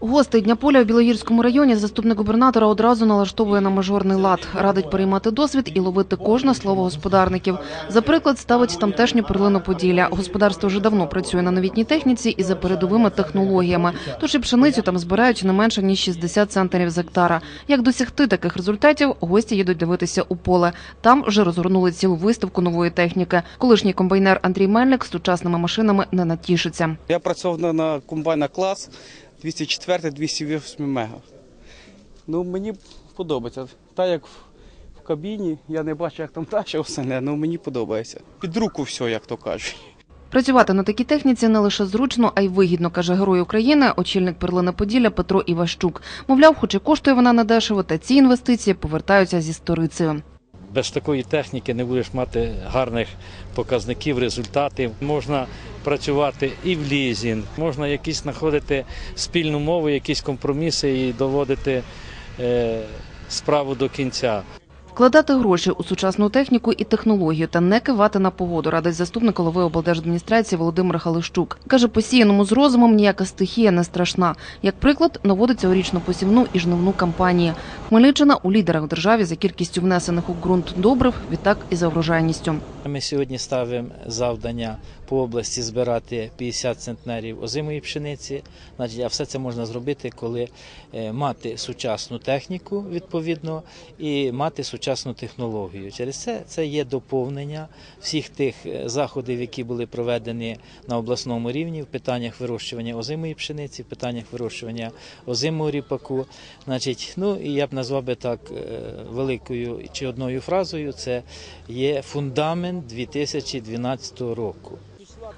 Гостей Дня поля у Білогірському районі заступник губернатора одразу налаштовує на мажорний лад, радить переймати досвід і ловити кожне слово господарників. За приклад ставить тамтешню перлину Поділля. Господарство вже давно працює на новітній техніці і за передовими технологіями. Тож і пшеницю там збирають не менше ніж 60 центнерів з гектара. Як досягти таких результатів, гості їдуть дивитися у поле. Там вже розгорнули цілу виставку нової техніки. Колишній комбайнер Андрій Мельник з сучасними машинами не натішиться. Я працював на комбайна клас 204-208 мега. Ну, мені подобається. Так як в, в кабіні, я не бачу, як там далі все, не, ну мені подобається. Під руку все, як то кажуть. Працювати на такій техніці не лише зручно, а й вигідно, каже герой України, очільник перлини Поділля Петро Іващук. Мовляв, хоч і коштує вона недешево, та ці інвестиції повертаються зі сторицею. Без такої техніки не будеш мати гарних показників, результатів. Можна працювати і в лізінг, можна якісь знаходити спільну мову, якісь компроміси і доводити е, справу до кінця. Вкладати гроші у сучасну техніку і технологію та не кивати на погоду, радить заступник голови облдержадміністрації Володимир Халищук. Каже, посіяному з розумом ніяка стихія не страшна. Як приклад, наводиться у річну посівну і жнивну кампанії. Хмельниччина у лідерах в державі за кількістю внесених у ґрунт добрив, відтак і за врожайністю. Ми сьогодні ставимо завдання по області збирати 50 центнерів озимої пшениці. А все це можна зробити, коли е, мати сучасну техніку відповідно і мати сучасну технологію. Через це це є доповнення всіх тих е, заходів, які були проведені на обласному рівні в питаннях вирощування озимої пшениці, в питаннях вирощування озимого ріпаку. Значить, ну і я б назвав би так е, великою чи одною фразою. Це є фундамент 2012 року.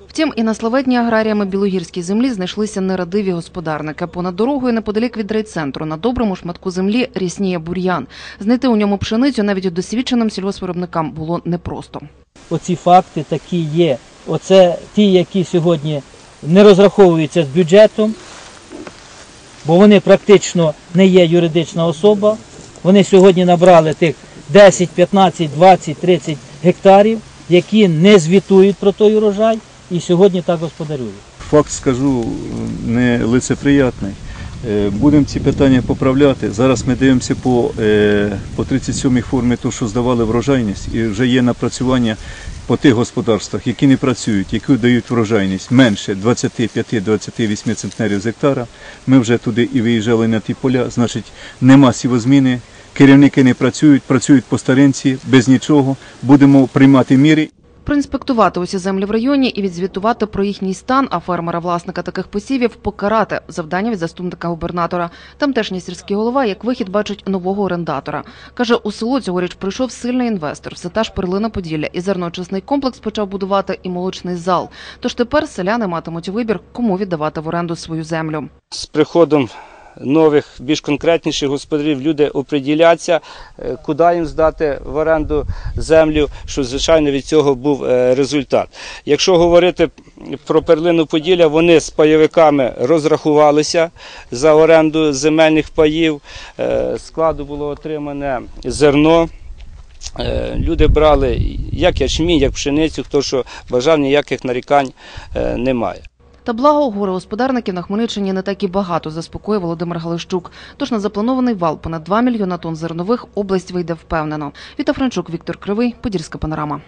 Втім, і на славетній аграріями білогірській землі знайшлися нерадиві господарники. Понад дорогою неподалік від райцентру на доброму шматку землі рісніє бур'ян. Знайти у ньому пшеницю навіть досвідченим сільгоспвиробникам було непросто. оці факти такі є. Оце ті, які сьогодні не розраховуються з бюджетом, бо вони практично не є юридична особа. Вони сьогодні набрали тих 10, 15, 20, 30 гектарів, які не звітують про той урожай і сьогодні так господарюють. Факт скажу не лицеприятний. Е, Будемо ці питання поправляти. Зараз ми дивимося по, е, по 37-й формі, то, що здавали врожайність, і вже є напрацювання по тих господарствах, які не працюють, які дають врожайність менше 25-28 центнерів з гектара. Ми вже туди і виїжджали на ті поля, значить нема сівозміни, керівники не працюють, працюють по старинці, без нічого. Будемо приймати міри. Проінспектувати усі землі в районі і відзвітувати про їхній стан, а фермера-власника таких посівів покарати завдання від заступника губернатора. Тамтешній сільський голова як вихід бачить нового орендатора. Каже, у село цьогоріч прийшов сильний інвестор, все та ж перлина Поділля, і зерноочисний комплекс почав будувати і молочний зал. Тож тепер селяни матимуть вибір, кому віддавати в оренду свою землю. З приходом нових, більш конкретніших господарів люди оприділяться, е, куди їм здати в оренду землю, що звичайно від цього був е, результат. Якщо говорити про перлину Поділля, вони з пайовиками розрахувалися за оренду земельних паїв. Е, Складу було отримане зерно. Люди брали як ячмінь, як пшеницю, хто що бажав, ніяких нарікань немає. Та благо горе господарників на Хмельниччині не так і багато, заспокоює Володимир Галищук. Тож на запланований вал понад 2 мільйона тонн зернових область вийде впевнено. Віта Франчук, Віктор Кривий, Подільська панорама.